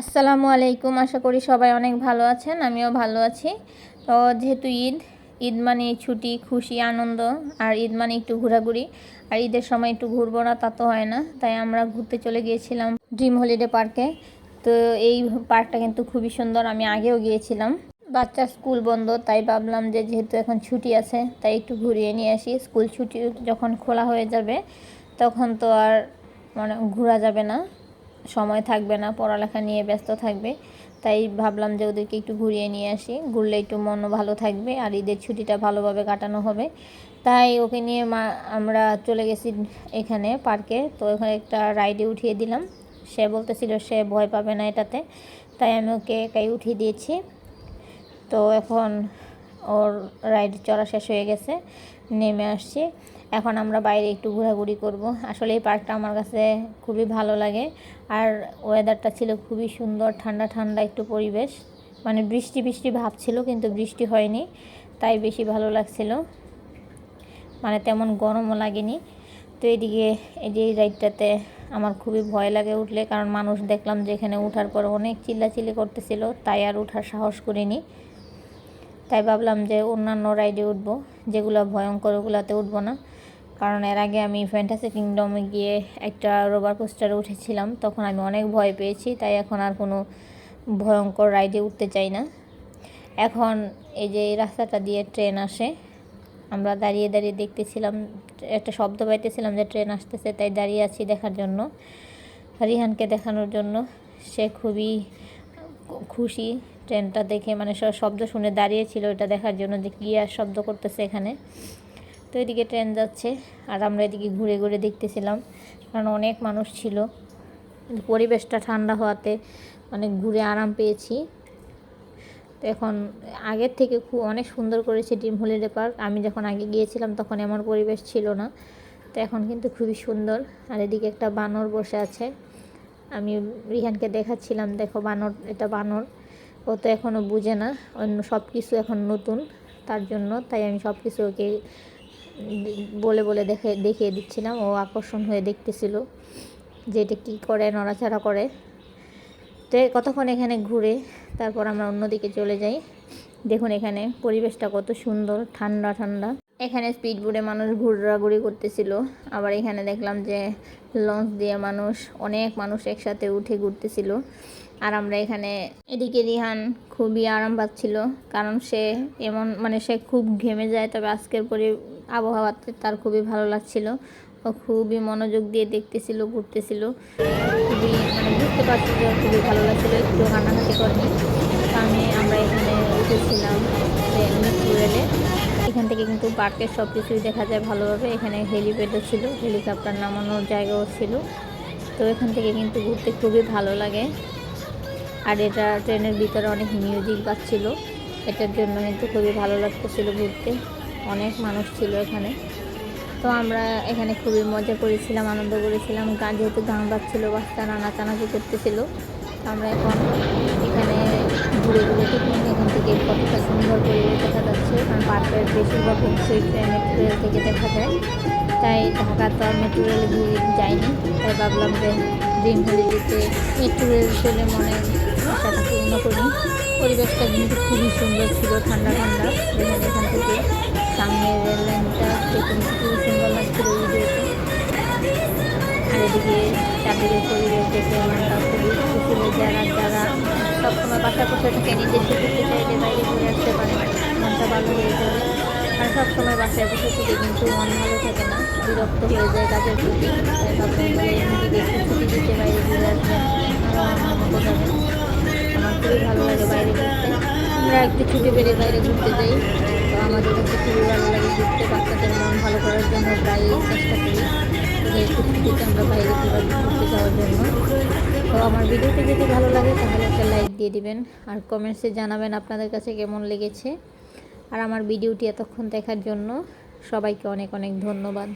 আসসালামু আলাইকুম। আশা করি সবাই অনেক ভালো আছেন, আমিও ভালো আছি। তো যেহেতু ঈদ ঈদ মানে ছুটি, খুশি, আনন্দ, আর ঈদ মানে একটু ঘোরাঘুরি। আর ঈদের সময় একটু ঘুরবো না, তা তো হয় না। তাই আমরা ঘুরতে চলে গিয়েছিলাম ড্রিম হলিডে পার্কে তো এই পার্কটা কিন্তু খুবই সুন্দর, আমি আগেও গিয়েছিলাম। বাচ্চার স্কুল বন্ধ, তাই ভাবলাম যে যেহেতু এখন ছুটি আছে, তাই একটু ঘুরিয়ে নিয়ে আসি। স্কুল ছুটি যখন খোলা হয়ে যাবে, তখন তো আর মানে ঘোরা যাবে না। সময় থাকবে না, পড়ালেখা নিয়ে ব্যস্ত থাকবে। তাই ভাবলাম যে ওদেরকে একটু ঘুরিয়ে নিয়ে আসি। ঘুরলে একটু মনও ভালো থাকবে আর ঈদের ছুটিটা ভালোভাবে কাটানো হবে। তাই ওকে নিয়ে মা, আমরা চলে গেছি এখানে পার্কে। তো ওখানে একটা রাইডে উঠিয়ে দিলাম। সে বলতেছিল সে ভয় পাবে না এটাতে। তাই আমি ওকে একাই উঠিয়ে দিয়েছি। তো এখন ওর রাইড চড়া শেষ হয়ে গেছে। নেমে আসছি। এখন আমরা বাইরে একটু ঘোরাঘুরি করব। আসলে এই পার্কটা আমার কাছে খুবই ভালো লাগে। আর ওয়েদারটা ছিল খুবই সুন্দর, ঠান্ডা ঠান্ডা একটু পরিবেশ। মানে বৃষ্টি বৃষ্টি ভাব ছিল, কিন্তু বৃষ্টি হয়নি। তাই বেশি ভালো লাগছিল। মানে তেমন গরমও লাগেনি। তো এদিকে এই যে এই রাইডটাতে আমার খুবই ভয় লাগে উঠলে, কারণ মানুষ দেখলাম যে এখানে উঠার পর অনেক চিল্লাচিল্লি করতেছিল, তাই আর উঠার সাহস করিনি। তাই ভাবলাম যে অন্যান্য রাইডে উঠবো, যেগুলো ভয়ঙ্কর ওগুলোতে উঠবো না। কারণ এর আগে আমি ফ্যান্টাসি কিংডমে গিয়ে একটা রোবার কোস্টারে উঠেছিলাম, তখন আমি অনেক ভয় পেয়েছি, তাই এখন আর কোনো ভয়ঙ্কর রাইডে উঠতে চাই না। এখন এই যে এই রাস্তাটা দিয়ে ট্রেন আসে, আমরা দাঁড়িয়ে দাঁড়িয়ে দেখতেছিলাম, একটা শব্দ পাইতেছিলাম যে ট্রেন আসতেছে, তাই দাঁড়িয়ে আছি দেখার জন্য, রিহানকে দেখানোর জন্য। সে খুবই খুশি ট্রেনটা দেখে মানে সব শব্দ শুনে দাঁড়িয়েছিল এটা দেখার জন্য যে কী আর শব্দ করতেছে এখানে। তো এদিকে ট্রেন যাচ্ছে, আর আমরা এদিকে ঘুরে ঘুরে দেখতেছিলাম, কারণ অনেক মানুষ ছিল। পরিবেশটা ঠান্ডা হওয়াতে অনেক ঘুরে আরাম পেয়েছি। তো এখন আগের থেকে খুব অনেক সুন্দর করেছে ডিম হলিডে পার্ক। আমি যখন আগে গিয়েছিলাম তখন এমন পরিবেশ ছিল না। তো এখন কিন্তু খুবই সুন্দর। আর এদিকে একটা বানর বসে আছে। আমি রিহানকে দেখাচ্ছিলাম, দেখো বানর, এটা বানর। ও তো এখনও বুঝে না, অন্য সব কিছু এখন নতুন তার জন্য, তাই আমি সব কিছু ওকে বলে বলে দেখে, দেখিয়ে দিচ্ছিলাম। ও আকর্ষণ হয়ে দেখতেছিল যে এটা কী করে, নড়াচড়া করে। তো কতক্ষণ এখানে ঘুরে, তারপর আমরা অন্যদিকে চলে যাই। দেখুন এখানে পরিবেশটা কত সুন্দর, ঠান্ডা ঠান্ডা। এখানে স্পিড বোর্ডে মানুষ ঘুরাঘুরি করতেছিল। আবার এখানে দেখলাম যে লঞ্চ দিয়ে মানুষ, অনেক মানুষ একসাথে উঠে ঘুরতেছিল। আর আমরা এখানে এদিকে রিহান খুবই আরাম পাচ্ছিল কারণ সে এমন মানে সে খুব ঘেমে যায়, তবে আজকের পরে আবহাওয়াতে তার খুবই ভালো লাগছিল। ও খুবই মনোযোগ দিয়ে দেখতেছিল, ঘুরতেছিল। খুবই মানে বুঝতে পারছি যে খুবই ভালো লাগছিল, একটু হানাহাতি করেনি আমি আমরা এখানে উঠেছিলাম রেলে এখান থেকে কিন্তু পার্কের সব কিছুই দেখা যায় ভালোভাবে। এখানে হেলিপ্যাডও ছিল হেলিকপ্টার নামানোর জায়গাও ছিল। তো এখান থেকে কিন্তু ঘুরতে খুবই ভালো লাগে। আর এটা ট্রেনের ভিতরে অনেক মিউজিক বাজছিল। এটার জন্য কিন্তু খুবই ভালো লাগতেছিল ঘুরতে। অনেক মানুষ ছিল এখানে। তো আমরা এখানে খুবই মজা করেছিলাম, আনন্দ করেছিলাম। গান যেহেতু গান বাজছিল বাচ্চারা নাচানাচি করতেছিল আমরা এখন এখানে ঘুরে ঘুরে দেখুন এখান থেকে কতটা সুন্দর পরিবেশ দেখা যাচ্ছে। কারণ পার্কের বেশিরভাগ অংশই ট্রেনের রেল থেকে দেখা যায়। তাই ঢাকা তো আর মেট্রো ঘুরে যাইনি। তাই ভাবলাম যে ড্রিম হলিডেতে মেট্রো রেল চলে মনে পূর্ণ করি পরিবেশটা কিন্তু খুবই সুন্দর ছিল, ঠান্ডা ঠান্ডা। যেখানে এখান থেকে সামনের রেল লাইনটা দেখুন খুবই সুন্দর লাগছিল ভিডিওতে আর এদিকে চাঁদের পরিবেশ দেখে মনটা খুবই খুশি হয়ে যায়। আর যারা সবসময় বাসা বসে থেকে, নিজের ছুটিতে চাইলে বাইরে ঘুরে আসতে পারে, মনটা ভালো হয়ে যাবে আর সবসময় বাসায় বসে থেকে কিন্তু মন ভালো থাকে না, বিরক্ত হয়ে যায় কাজের প্রতি। তাই ভাবলাম যে নিজেকে ছুটি দিতে বাইরে ঘুরে আসবেন আরও আনন্দ যাবেন আমার খুবই ভালো লাগে বাইরে ঘুরতে আমরা একটু ছুটি বেড়ে বাইরে ঘুরতে যাই তো আমাদের কাছে খুবই ভালো লাগে ঘুরতে বাচ্চাদের মন ভালো করার জন্য প্রায় চেষ্টা করি একটু ছুটিতে আমরা বাইরে ঘুরতে যাওয়ার জন্য তো আমার ভিডিওটি যদি ভালো লাগে তাহলে একটা লাইক দিয়ে দিবেন। আর কমেন্টসে জানাবেন আপনাদের কাছে কেমন লেগেছে। আর আমার ভিডিওটি এতক্ষণ দেখার জন্য সবাইকে অনেক অনেক ধন্যবাদ।